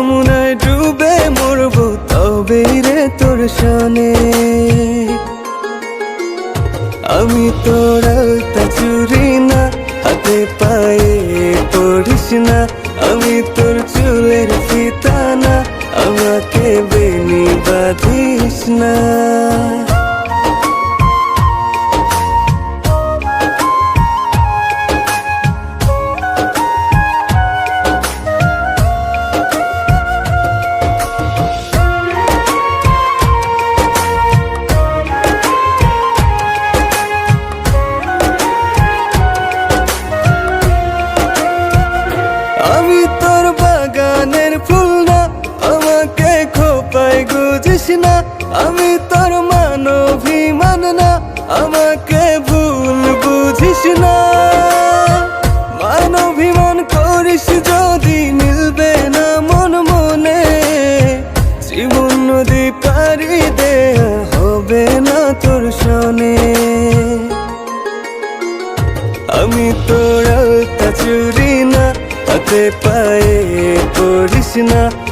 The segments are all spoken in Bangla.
যমুনায় ডুবে মরব তবে রে তোর সনে আমি তোর চুরি না, হাতে পায়ে পড়িস না। আমি তোর চুলের ফিতানা, আমাকে বেনি বাঁধিস না। গুজিস না, আমি তোর মানভিমান না, আমাকে ভুল বুঝিস না। মানভিমান করিস যদি মিলবে না মন মনে, জীবন নদী পারি দেয়া হবে না তোর সনে আমি তোর চুরি না, হাতে পায়ে পড়িস না।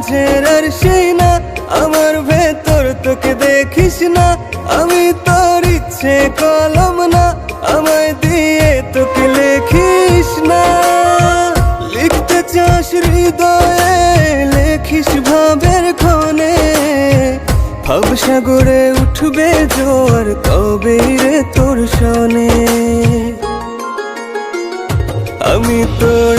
সাজের আর সেই না, আমার ভেতর তোকে দেখিস না। আমি তোর ইচ্ছে কলম না, আমায় দিয়ে তোকে লেখিস না। লিখতে চাস হৃদয়ে, লেখিস ভাবের ক্ষণে ভাব সাগরে উঠবে জোয়ার তবে রে তোর শোনে আমি তোর